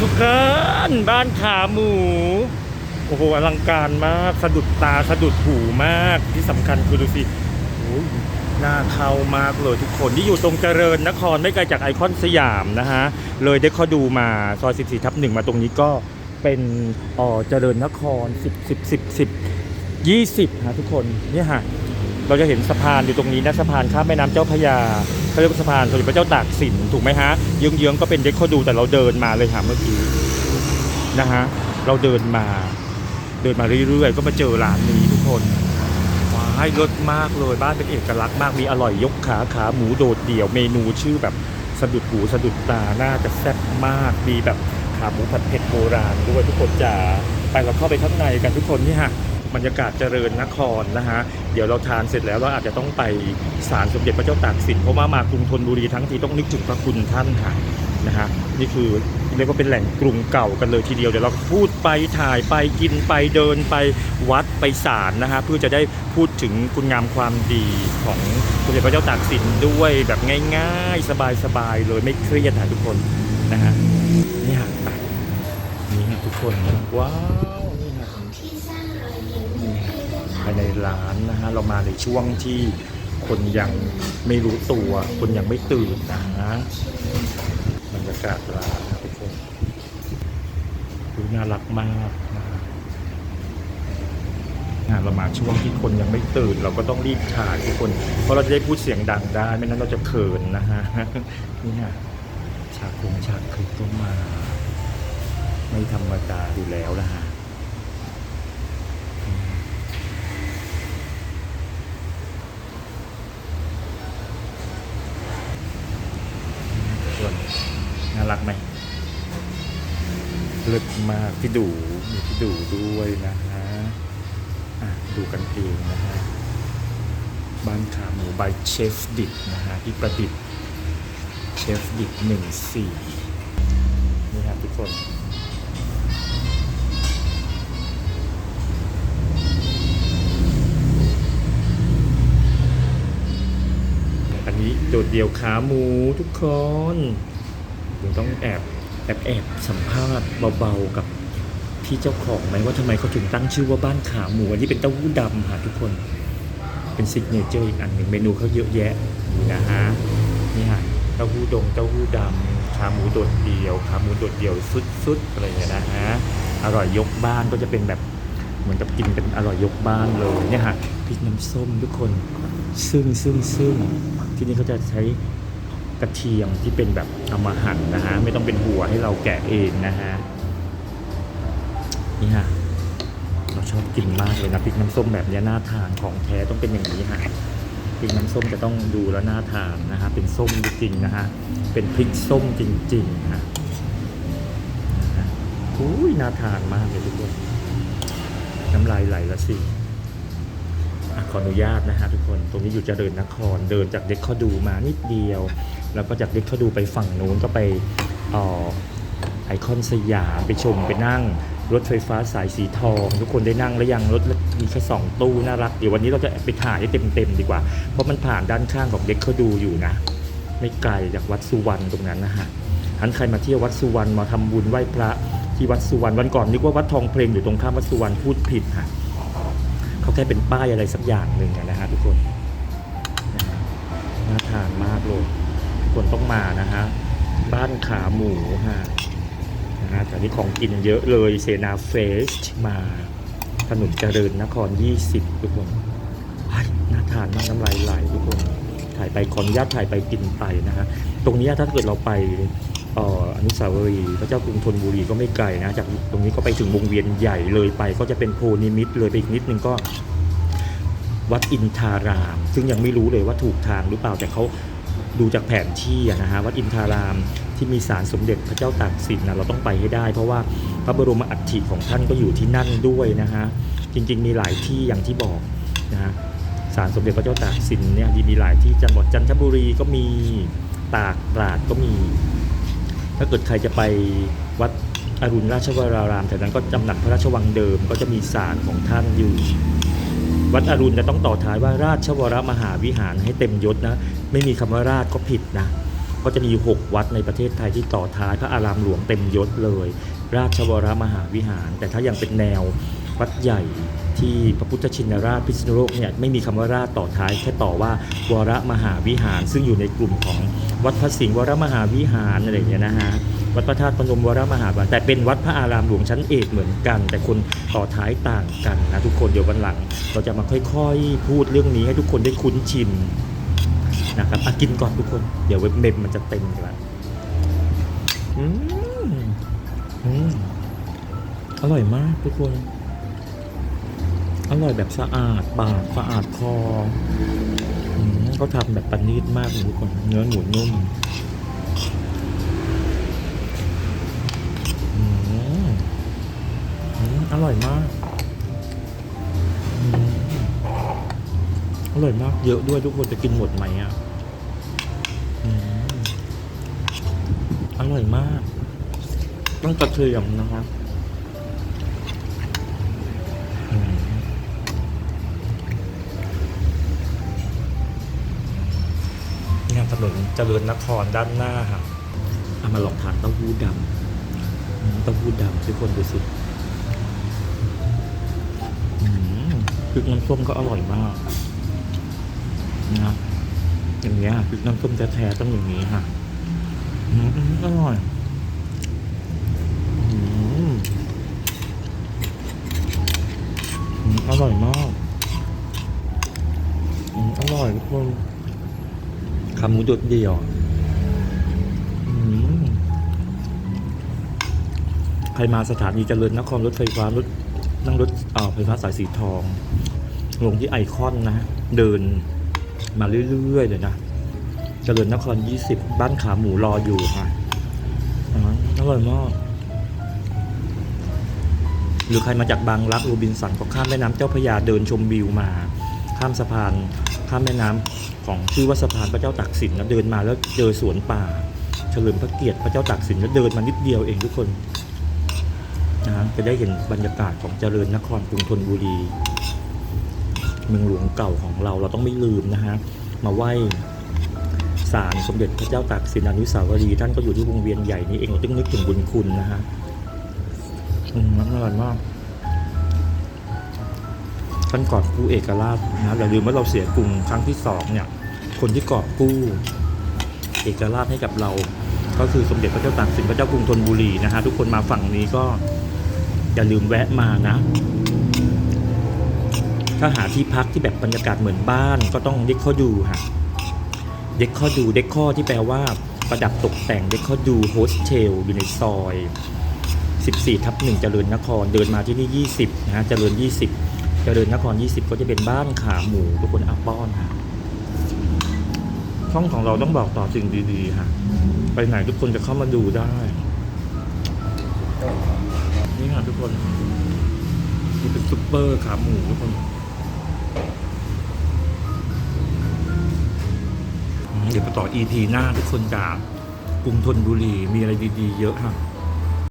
ทุกคนบ้านขาหมู โอ้โหอลังการมากสะดุดตาสะดุดหูมากที่สำคัญคือดูสิโอ้ยน่าเข้ามากเลยทุกคนที่อยู่ตรงเจริญนครไม่ไกลจากไอคอนสยามนะฮะ เลยได้ข้าดูมาซอย 14 ทับหนึ่งมาตรงนี้ก็เป็นอ่อเจริญนคร 10 10 10 10 20ฮะทุกคนเนี่ยฮะเราจะเห็นสะพานอยู่ตรงนี้นะสะพานข้ามแม่น้ำเจ้าพระยา เขาเรียกว่าสะพานสมเด็จพระเจ้าตากสินถูกไหมฮะเยื้องๆก็เป็นเด็กเขาดูแต่เราเดินมาเลยค่ะเมื่อกี้นะฮะเราเดินมา เดินมาเรื่อยๆ ก็มาเจอร้านนี้ทุกคนว้ายรสมากเลยบ้านเป็นเอกลักษณ์มากมีอร่อยยกขาขาหมูโดดเดี่ยวเมนูชื่อแบบสะดุดหูสะดุดตาน่าจะแซ่บมากมีแบบขาหมูผัดเผ็ดโบราณด้วยทุกคนจ๋าไปเราเข้าไปข้างในกันทุกคนนี่ฮะ บรรยากาศเจริญนครนะฮะเดี๋ยวเราทานเสร็จแล้วเราอาจจะต้องไปศาลสมเด็จพระเจ้าตากสินเพราะว่ามากรุงธนบุรีทั้งทีต้องนึกถึงพระคุณท่านค่ะนะฮะนี่คือเรียกว่าเป็นแหล่งกรุงเก่ากันเลยทีเดียวเดี๋ยวเราพูดไปถ่ายไปกินไปเดินไปวัดไปศาลนะฮะเพื่อจะได้พูดถึงคุณงามความดีของสมเด็จพระเจ้าตากสินด้วยแบบง่าย ๆ สบายๆเลยไม่เครียดนะทุกคนนะฮะนี่ฮะนี่ฮะทุกคนว้าวายในร้านนะฮะเรามาในช่วงที่คนยังไม่รู้ตัว คนยังไม่ตื่นนะฮะบรรยากาศร้านทุกคนดูน่ารักมากนะฮะเรามาช่วงที่คนยังไม่ตื่น เราก็ต้องรีบถ่ายทุกคน เพราะเราจะได้พูดเสียงดังได้ ไม่นั้นเราจะเขินนะฮะนี่ฮะฉากคงฉากคลิปต้องมา ไม่ธรรมดาอยู่แล้วนะฮะ ลิศมากพี่ดูมีพี่ดูด้วยนะฮะดูกันเองนะฮะบ้านขาหมูบายเชฟดิบนะฮะที่ประดิษฐ์เชฟดิบหนึ่งสี่นี่ครับทุกคนอันนี้โดดเดี่ยวขาหมูทุกคนผมต้องแอบ แอบแอบสัมภาษณ์เบาๆกับพี่เจ้าของไหมว่าทำไมเขาถึงตั้งชื่อว่าบ้านขาหมูอันนี้เป็นเต้าหู้ดำค่ะทุกคน เป็นซิกเนเจอร์อีกอันหนึ่งเมนูเขาเยอะแยะนี่นะฮะนี่ฮะเต้าหู้ดงเต้าหู้ดำขาหมูโดดเดี่ยวขาหมูโดดเดี่ยวสุดๆอะไรอย่างเงี้ยนะฮะอร่อยยกบ้านก็จะเป็นแบบเหมือนกับกินเป็นอร่อยยกบ้านเลยเนี่ยฮะพริกน้ำส้มทุกคนซึ่งซึ่งซึ่งที่นี่เขาจะใช้ กระเทียมที่เป็นแบบเอามาหั่นนะฮะไม่ต้องเป็นหัวให้เราแกะเองนะฮะนี่ฮะเราชอบกินมากเลยนะพริกน้ำส้มแบบเนี้ยน่าทานของแท้ต้องเป็นอย่างนี้ฮะพริกน้ำส้มจะต้องดูแล้วน่าทานนะฮะเป็นส้มจริงๆนะฮะเป็นพริกส้มจริงๆฮะนะฮะอุ้ยน่าทานมากเลยทุกคนน้ำลายไหลละสิขออนุญาตนะฮะทุกคน ตรงนี้อยู่เจริญนคร เดินจากเด็กเขาดูมานิดเดียว แล้วก็จากเด็กเขาดูไปฝั่งนู้นก็ไปออไอคอนสยามไปชมไปนั่งรถไฟฟ้าสายสีทอง ทุกคนได้นั่งแล้วยังรถมีแค่สองตู้น่ารัก เดี๋ยววันนี้เราจะไปถ่ายให้เต็มๆดีกว่า เพราะมันผ่านด้านข้างของเด็กเขาดูอยู่นะ ไม่ไกลจากวัดสุวรรณตรงนั้นนะฮะทันใครมาเที่ยววัดสุวรรณมาทำบุญไหว้พระที่วัดสุวรรณวันก่อนนึกว่าวัดทองเพลงอยู่ตรงข้ามวัดสุวรรณพูดผิดฮะเขาแค่เป็นป้ายอะไรสักอย่างหนึ่งนะฮะทุกคนน่าทานมากเลย คนต้องมานะฮะ บ้านขาหมูฮะนะฮะแต่นี้ของกินเยอะเลยเซนาเฟสมาถนนเจริญนคร 20 ทุกคนน่าทานมากน้ำลายไหลทุกคน ถ่ายไปขออนุญาตถ่ายไปกินไปนะฮะ ตรงนี้ถ้าเกิดเราไปออนุสาวรีย์พระเจ้ากรุงธนบุรีก็ไม่ไกลนะ จากตรงนี้ก็ไปถึงวงเวียนใหญ่เลยไป ก็จะเป็นโพนิมิตรเลยไปอีกนิดนึงก็วัดอินทาราม ซึ่งยังไม่รู้เลยว่าถูกทางหรือเปล่าแต่เขา ดูจากแผนที่นะฮะวัดอินทารามที่มีศาลสมเด็จพระเจ้าตากสินนะเราต้องไปให้ได้ เพราะว่าพระบรมอัฐิของท่านก็อยู่ที่นั่นด้วยนะฮะจริง ๆ มีหลายที่อย่างที่บอกนะฮะศาลสมเด็จพระเจ้าตากสินเนี่ยมีหลายที่จังหวัดจันทบุรีก็มีตากตราดก็มี ถ้าเกิดใครจะไปวัดอรุณราชวรารามแถวนั้นก็จำหนักพระราชวังเดิมก็จะมีศาลของท่านอยู่ วัดอรุณจะต้องต่อท้ายว่าราชวรมหาวิหารให้เต็มยศนะ ไม่มีคำว่าราชก็ผิดนะก็จะมี 6 วัดในประเทศไทยที่ต่อท้ายพระอารามหลวงเต็มยศเลย ราชวรมหาวิหาร แต่ถ้ายังเป็นแนววัดใหญ่ที่พระพุทธชินราชพิษณุโลกเนี่ยไม่มีคำว่าราชต่อท้ายแค่ต่อว่าวรมหาวิหาร ซึ่งอยู่ในกลุ่มของวัดพระสิงห์วรมหาวิหารอะไรอย่างเงี้ยนะฮะ วัดพระธาตุพนมวรมหาวิหาแต่เป็นวัดพระอารามหลวงชั้นเอกเหมือนกัน แต่คนต่อท้ายต่างกันนะทุกคนเดี๋ยววันหลัง เราจะมาค่อยๆ พูดเรื่องนี้ให้ทุกคนได้คุ้นชินนะครับอกินก่อนทุกคน เดี๋ยวเว็บเมมมันจะเต็มกันละอืมอืมอร่อยมากทุกคน อร่อยแบบสะอาดปากสะอาดคอเขาทำแบบประณีตมากเลยทุกคน เนื้อหมูนุ่มอืมอืมอ ร่อยมากอร่อยมาก เยอะด้วยทุกคนจะกินหมดไหมอะอร่อยมาก ต้องกระเทียมนะครับอืมเนี่ถนนเจริญนครด้านหน้าครับเอามาลองทานเต้าหู้ดำเต้าหู้ดำทุกคนดูสิ ริกน้ำส้มก็อร่อยมากนะอย่างเงี้ยพริกน้ำส้มแท้ๆต้องอย่างนี้ค่ะอร่อยอร่อยมากอร่อยทุกคนขาหมูโดดเดี่ยวใครมาสถานีเจริญนครรถไฟฟ้ารถ นั่งรถเอ่อไฟฟ้าสายสีทอง ลงที่ไอคอนนะ เดินมาเรื่อยๆเลยนะเจริญนคร 20 บ้านขาหมูรออยู่ค่ะอ๋อร่อยมากหรือใครมาจากบางรักโรบินสันก็ข้ามแม่น้ำเจ้าพระยาเดินชมวิวมา ข้ามสะพานข้ามแม่น้ำของชื่อว่าสะพานพระเจ้าตากสินแล้วเดินมาแล้วเจอสวนป่า เฉลิมพระเกียรติพระเจ้าตากสินแล้วเดินมานิดเดียวเองทุกคน นะฮะจะได้เห็นบรรยากาศของเจริญนครกรุงธนบุรี เมืองหลวงเก่าของเราเราต้องไม่ลืมนะฮะมาไหว้ศาลสมเด็จพระเจ้าตากสินอนุสาวรีย์ท่านก็อยู่ที่วงเวียนใหญ่นี้เองเราต้องนึกถึงบุญคุณนะฮะอืมอร่อยมากท่านกอบกู้เอกราชนะอย่าลืมว่าเราเสียกรุงครั้งที่สองเนี่ย คนที่กอบกู้เอกราชให้กับเรา ก็คือสมเด็จพระเจ้าตากสินพระเจ้ากรุงธนบุรีนะฮะทุกคนมาฝั่งนี้ก็ อย่าลืมแวะมานะ ถ้าหาที่พักที่แบบบรรยากาศเหมือนบ้านก็ต้องเด็กข้อดูค่ะเด็กข้อดูเด็กข้อที่แปลว่าประดับตกแต่งเด็กข้อดูโฮสเทลอยู่ในซอย 14ทับ1เจริญนครเดินมาที่นี่ 20นะฮะเจริญ 20 เจริญนคร 20 ก็จะเป็นบ้านขาหมูทุกคนอาป้อนค่ะช่องของเราต้องบอกต่อสิ่งดีๆค่ะ ไปไหนทุกคนจะเข้ามาดูได้ นี่ค่ะทุกคนนี่เป็นซุปเปอร์ขาหมูทุกคนเดี๋ยวไปต่อ EP หน้าทุกคนจากกรุงธนบุรีมีอะไรดี ๆ เยอะค่ะ